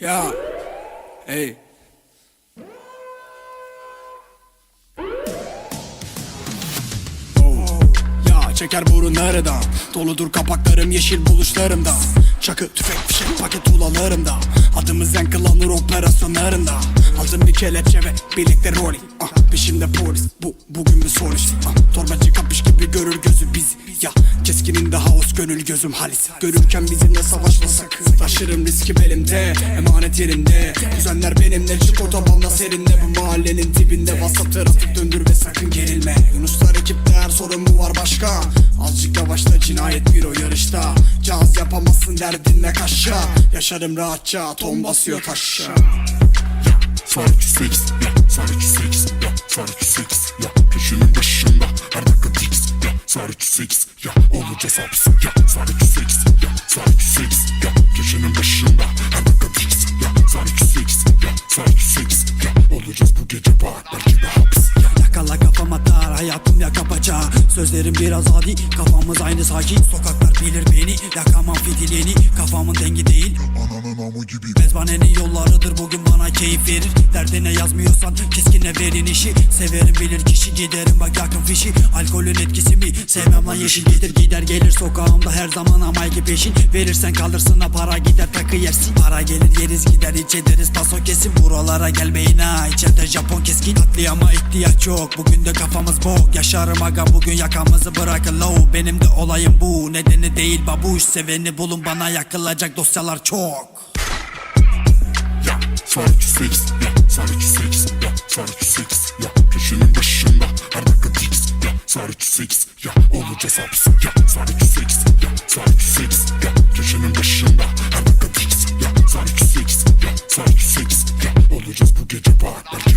Ya. Hey. Oh. Ya çeker burunlarından Doludur kapaklarım yeşil buluşlarımda Çakı tüfek fişek paket ulalarımda Adımız yankılanır operasyonlarında Aldım bir kelepçe ve birlikte rolling ah, Peşimde polis. Bu bugün bir son iş ah, Torbacı kapış gibi görür gözü bizi. Ya keskinin daha os gönül gözüm halis. Görürken bizimle savaşma sakın Taşırım riski belimde. Emanet yerinde. Düzenler benimle çık otobanda serinle Bu mahallenin dibinde vasat trafik döndür ve sakın gerilme. Yunuslar ekipte her sorun mu var başka. Azıcık yavaşla cinayet bir o yarışta. Caz yapamazsın derdinle kaşa. Yaşarım rahatça ton basıyor taşa. Sarı 308 ya sarı 308 8 Ya olacağız hapsi Ya sadece 8 Ya sadece 8 Ya gecenin başında Hemen kapışız Ya sadece 8 Ya sadece 8 Ya olacağız bu gece bak hayatım yaka paça Sözlerim biraz adi. Kafamız aynı sakin. Sokaklar bilir beni. Yakamam fitilini Kafamın dengi değil. Ananın amı gibi. Mezbanenin yollarıdır. Bugün bana keyif verir. Derdine yazmıyorsan keskine verin işi. Severim bilir kişi. Giderim bak yakın fişi. Alkolün etkisi mi? Sevmem lan yeşil gelir. Gider gelir Sokağımda her zaman ama iki peşin. Verirsen kalırsın ha para gider takı yersin. Para gelir yeriz gider iç ederiz. Taso kesin. Buralara gelmeyin ha. İçeride Japon keskin. Katliama ihtiyaç yok. Bugün de kafamız fok Yaşarım aga bugün yakamızı bırakın low. Benim de olayım bu. Nedeni değil babuş Seveni bulun bana yakılacak dosyalar çok. Ya sarı küseks ya sarı küseks ya sarı küseks ya Köşenin başında her dakika diks ya sarı küseks ya olacağız hapis ya sarı küseks ya sarı küseks ya Köşenin başında her dakika diks ya sarı küseks ya sarı küseks ya olacağız bu gece bak